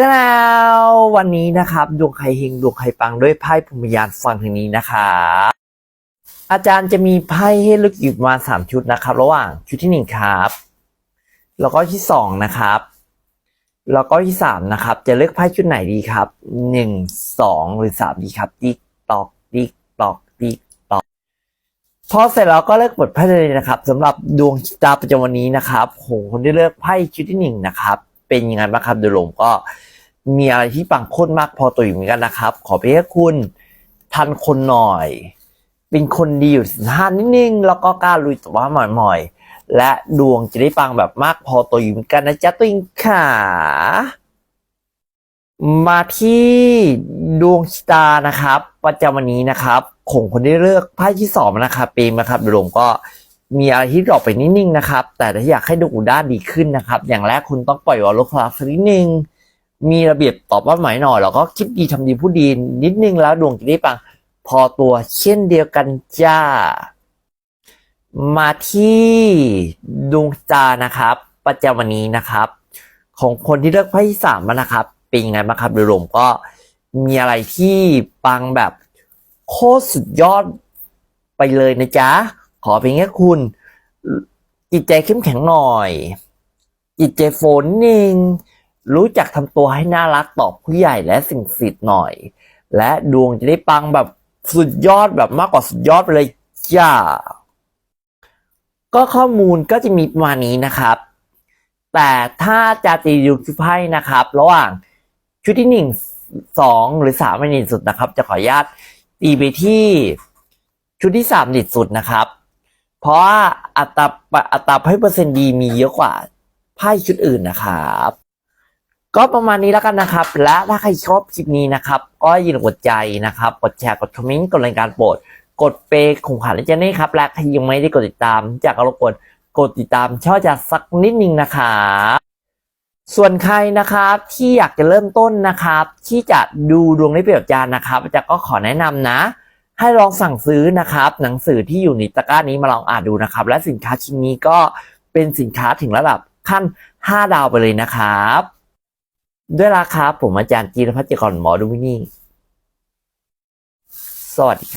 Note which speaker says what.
Speaker 1: แล้ววันนี้นะครับดวงใครเฮงดวงใครปังด้วยไพ่พรหมยานฟังทางนี้นะครับอาจารย์จะมีไพ่ให้เลือกอยู่ประมาณสามชุดนะครับ ระหว่างชุดที่หนึ่งครับ แล้วก็ที่สองนะครับ แล้วก็ที่สามนะครับ จะเลือกไพ่ชุดไหนดีครับหนึ่งสองหรือสามดีครับติ๊กตอกติ๊กตอกติ๊กตอกพอเสร็จแล้วก็เลือกบทไพ่เลยนะครับสำหรับดวงตาประจำวันนี้นะครับโหคนที่เลือกไพ่ชุดที่หนึ่งนะครับ เป็นยังไงบ้างครับโดยรวมก็มีอะไรที่ปังโคตรมากพอตัวอยู่เหมือนกันนะครับ ขอเพียงแค่คุณทันคนหน่อย เป็นคนดีอยู่สินห้านิดนึงแล้วก็กล้าลุยแต่ว่าหม่อยๆ และดวงจะได้ปังแบบมากพอตัวอยู่เหมือนกันนะจ๊ะตัวเองค่ะมาที่ดวงชะตานะครับ ประจำวันนี้นะครับของคนที่เลือกไพ่ที่สองนะครับปรมนะครับโดยรวมก็ มีอะไรที่ดรอปไปนิดนึงนะครับ แต่ถ้าอยากให้ดวงอุด้านดีขึ้นนะครับ อย่างแรกคุณต้องปล่อยวอลลุ่คลาสนิดนึง มีระเบียบตอบว่าหมายหน่อย แล้วก็คิดดีทำดีพูดดีนิดนึงแล้วดวงจะได้ปังพอตัวเช่นเดียวกันจ้า มาที่ดวงตานะครับ ประจำวันนี้นะครับ ของคนที่เลือกไพ่ที่สามนะครับ เป็นยังไงบ้างครับโดยรวมก็มีอะไรที่ปังแบบโคตรสุดยอดไปเลยนะจ๊ะ เพียงแค่คุณจิตใจเข้มแข็งหน่อย จิตใจโฟนนิงรู้จักทำตัวให้น่ารักต่อผู้ใหญ่และสิ่งศักดิ์สิทธิ์หน่อย และดวงจะได้ปังแบบสุดยอดแบบมากกว่าสุดยอดไปเลยจ้าก็ข้อมูลก็จะมีประมาณนี้นะครับ แต่ถ้าจะตีดูชุดไพ่นะครับ ระหว่างชุดที่หนึ่งสองหรือสามเป็นดีสุดนะครับ จะขออนุญาตตีไปที่ชุดที่สามดีสุดนะครับ เพราะว่าอัตราอัตราไพ่เปอร์เซ็นต์ดีมีเยอะกว่าไพ่ชุดอื่นนะครับ ก็ประมาณนี้แล้วกันนะครับ และถ้าใครชอบคลิปนี้นะครับ ก็อย่าลืมกดใจนะครับ กดแชร์ กดคอมเมนต์ กดรายการโปรด กดเปย์ของขวัญและเจนนี่ครับ และใครยังไม่ได้กดติดตาม จากรบกวนกดติดตามช่อจะสักนิดนึงนะครับส่วนใครนะครับที่อยากจะเริ่มต้นนะครับ ที่จะดูดวงในเปรียบจานนะครับจารย์ก็ขอแนะนำนะ ให้ลองสั่งซื้อนะครับ หนังสือที่อยู่ในตะกร้านี้มาลองอ่านดูนะครับ และสินค้าชิ้นนี้ก็เป็นสินค้าถึงระดับขั้น 5 ดาวไปเลยนะครับ ด้วยราคาผมอาจารย์จีรพัฒน์เจกรหมอดูวินี่สวัสดีครับ